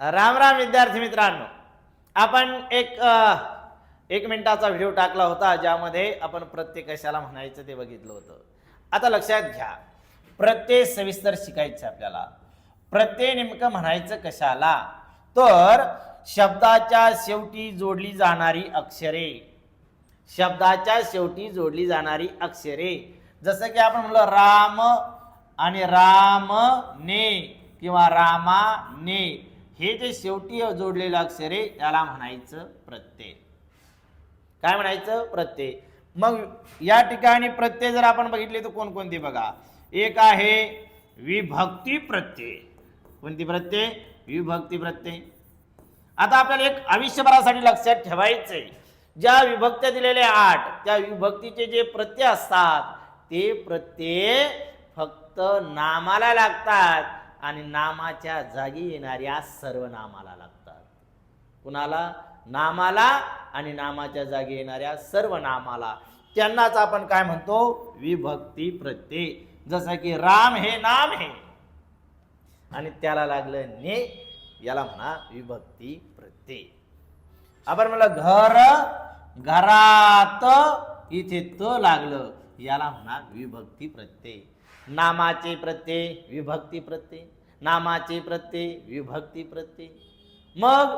राम राम विद्यार्थी मित्रांनो. आपण एक एक मिनिटाचा व्हिडिओ टाकला होता ज्यामध्ये आपण प्रत्येक कशाला म्हणायचं ते बघितलं होतं. आता लक्षात घ्या. प्रत्यय सविस्तर शिकायचं आपल्याला. प्रत्यय नेमकं म्हणायचं कशाला? तर शब्दाच्या शेवटी जोडली जाणारी अक्षरे. शब्दाच्या शेवटी जोडली जाणारी अक्षरे. जसं की आपण म्हणलं राम आणि राम ने किंवा रामा ने हे जे शेवटी जोडलेलं अक्षरे याला म्हणायचं प्रत्यय. काय म्हणायचं? प्रत्यय. मग या ठिकाणी प्रत्यय जर आपण बघितले तर कोणकोणते बघा? एक आहे विभक्ती प्रत्यय. कोणती प्रत्यय? विभक्ती प्रत्यय. आता आपल्याला एक आयुष्यभरासाठी लक्षात ठेवायचंय. ज्या विभक्त्या दिलेल्या आठ त्या विभक्तीचे जे प्रत्यय असतात ते प्रत्यय फक्त नामाला लागतात. आणि नामाच्या जागी येणाऱ्या सर्व नामाला लागतात. कुणाला? नामाला आणि नामाच्या जागी येणाऱ्या सर्व नामाला. त्यांनाच आपण काय म्हणतो? विभक्ती प्रत्यय. जसं की राम हे नाम हे. आणि त्याला लागलं ने याला म्हणा विभक्ती प्रत्यय. आपण म्हणलं घर घरात इथे त लागलं याला म्हणा विभक्ती प्रत्यय. नामाचे प्रत्यय विभक्ती प्रत्यय. नामाचे प्रत्यय विभक्ती प्रत्यय. मग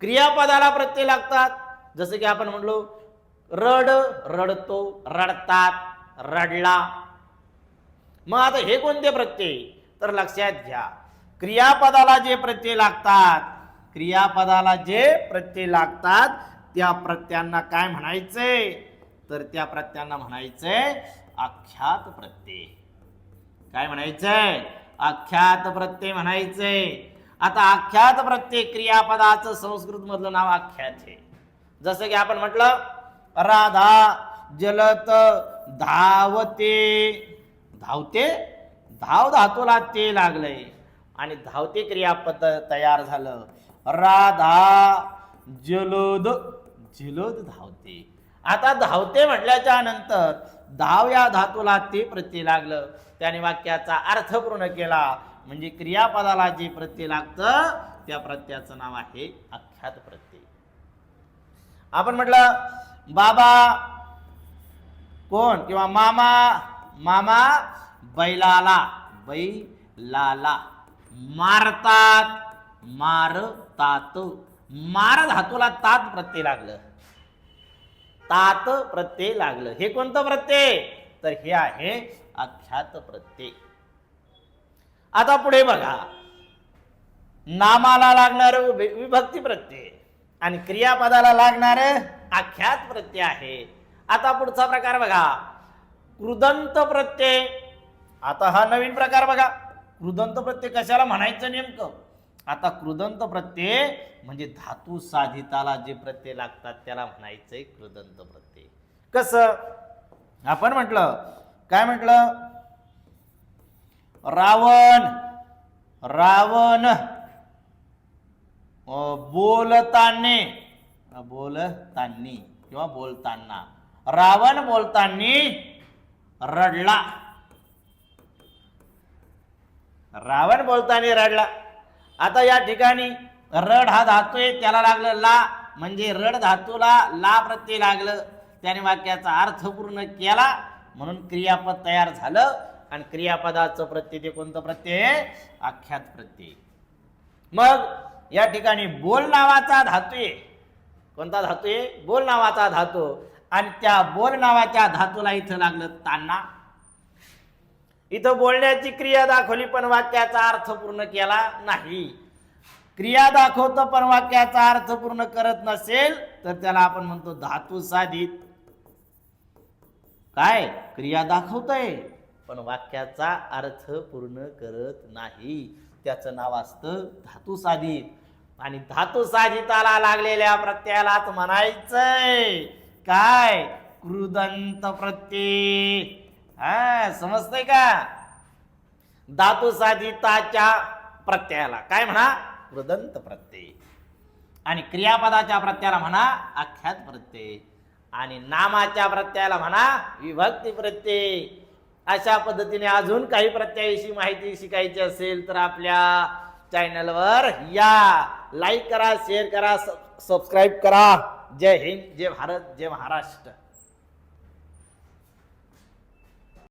क्रियापदाला प्रत्यय लागतात. जसं की आपण म्हणलो रड रडतो रडतात रडला. मग आता हे कोणते प्रत्यय? तर लक्षात घ्या. क्रियापदाला जे प्रत्यय लागतात क्रियापदाला जे प्रत्यय लागतात त्या प्रत्यांना काय म्हणायचंय तर त्या प्रत्यांना म्हणायचंय आख्यात प्रत्यय. काय म्हणायचंय आख्यात प्रत्यय म्हणायचंय. आता आख्यात प्रत्यय क्रियापदाचं संस्कृत मधलं नाव आख्यात आहे. जसं की आपण म्हटलं राधा जलत धावते. धावते? धाव धातूला ते लागलंय. आणि धावते क्रियापद तयार झालं. राधा जलोद जलोद धावते. आता धावते म्हटल्याच्या नंतर धाव या धातूला ते प्रत्यय लागलं. त्याने वाक्याचा अर्थ पूर्ण केला. म्हणजे क्रियापदाला जे प्रत्यय लागतं त्या प्रत्ययाचं नाव आहे आख्यात प्रत्यय आपण म्हटलं बाबा कोण किंवा मामा मामा बैलाला बैलाला मारतात मारतात. मार धातूला तात प्रत्यय लागलं. तात प्रत्यय लागलं. हे कोणतं प्रत्यय? तर हे आहे आख्यात प्रत्यय. आता पुढे बघा. नामाला लागणार विभक्ती प्रत्यय आणि क्रियापदाला लागणार आख्यात प्रत्यय आहे. आता पुढचा प्रकार बघा. कृदंत प्रत्यय. आता हा नवीन प्रकार बघा. कृदंत प्रत्यय कशाला म्हणायचं नेमकं? आता कृदंत प्रत्यय म्हणजे धातू साधिताला जे प्रत्यय लागतात त्याला म्हणायचंय कृदंत प्रत्यय. कसं? आपण म्हटलं काय म्हटलं? रावण रावण बोलतानी बोलताने बोलतानी किंवा बोलताना. रावण बोलतानी रडला. रावण बोलताना रडला. आता या ठिकाणी रड हा धातू आहे त्याला लागलं ला म्हणजे रड धातूला ला प्रत्यय लागलं. त्याने वाक्याचा अर्थ पूर्ण केला म्हणून क्रियापद तयार झालं. आणि क्रियापदाचं प्रत्यय ते कोणतं प्रत्यय? आहे आख्यात प्रत्यय. मग या ठिकाणी बोल नावाचा धातू आहे. कोणता धातू आहे? बोल नावाचा धातू. आणि त्या बोल नावाच्या धातूला इथं लागलं ताना इथं बोलण्याची क्रिया दाखवली पण वाक्याचा अर्थ पूर्ण केला नाही. क्रिया दाखवतं पण वाक्याचा अर्थ पूर्ण करत नसेल तर त्याला आपण म्हणतो धातू साधित. काय? क्रिया दाखवतय पण वाक्याचा अर्थ पूर्ण करत नाही. त्याचं नाव असतं धातू साधित. आणि धातू साधिताला लागलेल्या प्रत्ययालाच म्हणायचंय. काय? कृदंत प्रत्यय. हा समजतंय का? धातू साधिताच्या प्रत्ययाला. काय म्हणा? वृदंत प्रत्यय. आणि क्रियापदाच्या प्रत्ययाला म्हणा आख्यात प्रत्यय. आणि नामाच्या प्रत्ययाला म्हणा विभक्ती प्रत्यय. अशा पद्धतीने अजून काही प्रत्ययाविषयी माहिती शिकायची असेल तर आपल्या चॅनलवर या. लाईक करा शेअर करा सबस्क्राईब करा. जय हिंद जय भारत जय महाराष्ट्र.